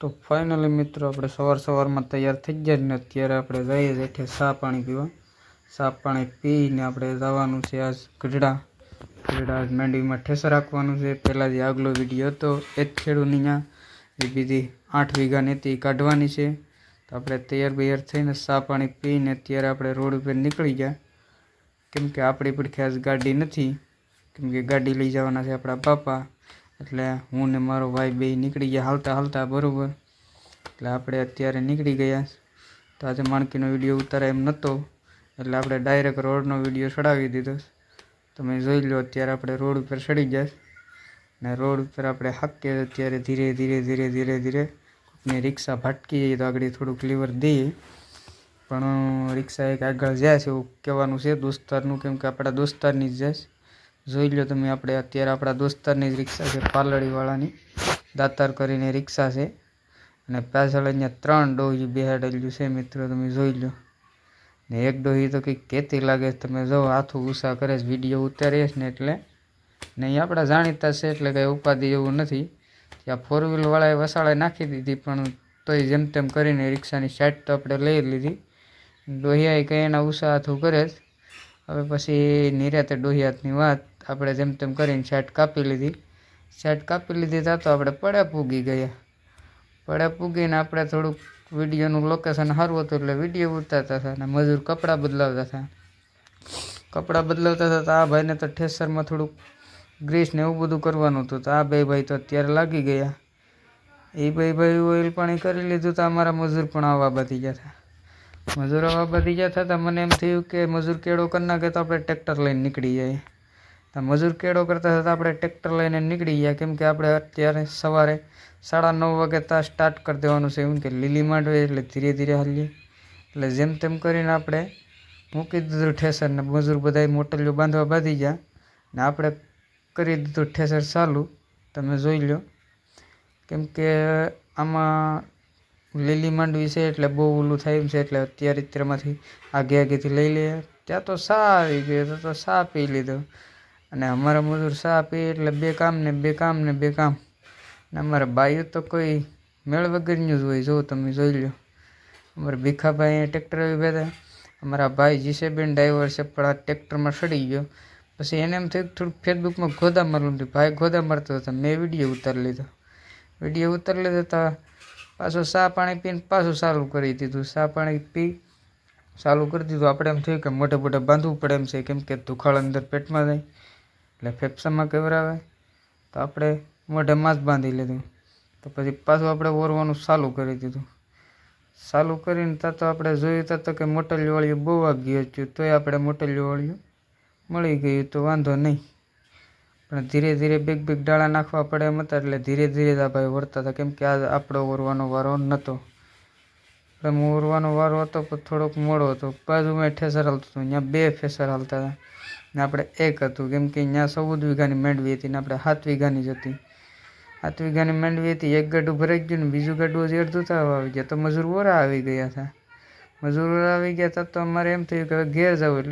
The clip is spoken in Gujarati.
તો ફાઇનલી મિત્રો, આપણે સવાર સવારમાં તૈયાર થઈ ગયા ને અત્યારે આપણે જઈએ જેઠે સા પાણી પીવા. સા પાણી પીને આપણે જવાનું છે આજ ગઢડા. ગઢડા આજ મેંડીમાં ઠેસર રાખવાનું છે. પહેલાં જે આગલો વીડિયો હતો, એ જ ખેડૂની ત્યાં એ બીજી આઠ વીઘાની હતી કાઢવાની છે. તો આપણે તૈયાર બૈયાર થઈને સા પાણી પીને અત્યારે આપણે રોડ ઉપર નીકળી ગયા. કેમ કે આપણી પડખે આજ ગાડી નથી. કેમ કે ગાડી લઈ જવાના છે આપણા બાપા. એટલે હું ને મારો ભાઈ બે નીકળી ગયા હાલતા હાલતા, બરાબર. એટલે આપણે અત્યારે નીકળી ગયા. તો આજે માણકીનો વીડિયો ઉતારે એમ નહોતો એટલે આપણે ડાયરેક્ટ રોડનો વીડિયો ચડાવી દીધો. તમે જોઈ લો અત્યારે આપણે રોડ ઉપર ચડી જાય ને રોડ ઉપર આપણે હાકીએ અત્યારે ધીરે ધીરે ધીરે ધીરે ધીરે ને રિક્ષા ભટકી જઈએ તો આગળ થોડુંક લીવર દઈએ. પણ રિક્ષા એક આગળ જાય છે એવું કહેવાનું છે. દોસ્તારનું કેમ કે આપણા દોસ્તારની જ જાય. જોઈ લો તમે, આપણે અત્યારે આપણા દોસ્તારની જ રિક્ષા છે, પાલડીવાળાની. દાતાર કરીને રિક્ષા છે. અને પાછળ અહીંયા ત્રણ ડોહી બેહાડેલું છે મિત્રો, તમે જોઈ લો. ને એક ડોહી તો કંઈક કહેતી લાગે તમે જો હાથું ઉષા કરે છે, વીડિયો ઉતારીએ છે ને એટલે. ને અહીં આપણા જાણીતા છે, એટલે કંઈ ઉપાધિ એવું નથી. ત્યાં ફોર વ્હીલવાળાએ વસાળે નાખી દીધી, પણ તોય જેમ તેમ કરીને રિક્ષાની સાઈડ તો આપણે લઈ લીધી. ડોહિયાએ કંઈ એના ઉષા હાથું કરે જ હવે પછી નિરાતે ડોહિયાતની વાત. આપણે જેમ તેમ કરીને શર્ટ કાપી લીધી. શર્ટ કાપી લીધી તા તો આપણે પડે પૂગી ગયા. પડે પૂગીને આપણે થોડુંક વિડીયોનું લોકેશન સારું હતું એટલે વીડિયો ઉતારતા હતા અને મજૂર કપડાં બદલાવતા હતા. કપડાં બદલાવતા હતા તો આ ભાઈને તો ઠેસરમાં થોડુંક ગ્રીસ ને એવું બધું કરવાનું હતું. તો આ બે ભાઈ તો અત્યારે લાગી ગયા. એ બે ભાઈ ઓઇલ પાણી કરી લીધું તો અમારા મજૂર પણ આવવા બધી ગયા હતા. મજૂર આવવા બધી ગયા હતા મને એમ થયું કે મજૂર કેળો કરી નાખે તો આપણે ટ્રેક્ટર લઈને નીકળી જાય તો મજૂર કેળો કરતા હતા આપણે ટ્રેક્ટર લઈને નીકળી ગયા. કેમ કે આપણે અત્યારે સવારે સાડા નવ વાગે ત્યાં સ્ટાર્ટ કરી દેવાનું છે. એમ કે લીલી માંડવી એટલે ધીરે ધીરે હાલીએ. એટલે જેમ તેમ કરીને આપણે મૂકી દીધું ઠેસર ને મજૂર બધાય મોટલીઓ બાંધવા બાંધી ગયા. ને આપણે કરી દીધું ઠેસર ચાલુ. તમે જોઈ લો કેમ કે આમાં લીલી માંડવી છે એટલે બહુ ઓલું થાય એમ છે. એટલે અત્યારે તેમાંથી આગે આગેથી લઈ લઈએ. ત્યાં તો સા આવી ગયો. તો સા પી લીધો. અને અમારા મજૂર સા પી એટલે બે કામ ને બે કામ ને બે કામ. ને અમારા બાઈઓ તો કોઈ મેળ વગરનું જ હોય, જો તમે જોઈ લો અમારા ભીખાભાઈ ટ્રેક્ટર આવી બેઠા અમારા ભાઈ જીસેબેન ડ્રાઈવર છે, પણ આ ટ્રેક્ટરમાં સડી ગયો. પછી એને એમ થયું થોડુંક ફેસબુકમાં ગોદા મારલું હતું ભાઈ ગોદા મારતો હતો, મેં વીડિયો ઉતારી લીધો. વીડિયો ઉતારી લીધો તો પાછું સા પાણી પીને પાછું ચાલુ કરી દીધું. ચા પાણી પી ચાલુ કરી દીધું. આપણે એમ થયું કે મોટે મોટે બાંધવું પડે એમ છે. કેમ કે દુખાળ અંદર પેટમાં જાય. એટલે ફેફસામાં ગભરાવે, તો આપણે મોઢામાં જ બાંધી લીધું. તો પછી પાછું આપણે ઓરવાનું ચાલુ કરી દીધું. ચાલુ કરીને ત્યાં તો આપણે જોયું ત્યાં તો કે મોટલીવાળીઓ બહુ વાગ્યું હતું તોય આપણે મોટલીવાળીઓ મળી ગયું તો વાંધો નહીં. પણ ધીરે ધીરે બેગ બેગ ડાળા નાખવા પડે એમ હતા, એટલે ધીરે ધીરે ભાઈ વળતા હતા, કેમ કે આ આપણો ઓરવાનો વારો નહોતો એટલે ઓરવાનો વારો હતો, પણ થોડોક મોડો હતો. બાજુમાં ઠેસર હાલતો હતું, અહીંયા બે ફેસર હાલતા હતા. ને આપણે એક હતું, કેમ કે અહીંયા ચૌદ વીઘાની મેળવી હતી ને આપણે સાત વીઘાની જ હતી. સાત વીઘાની મેળવી હતી, એક ગાડું ભરાઈ ગયું ને બીજું ગાડું હજી અડધું થવા આવી ગયા. તો મજૂર ઓરા આવી ગયા હતા. મજૂર ઓરા આવી ગયા હતા તો અમારે એમ થયું કે હવે ઘેર જવું એટલે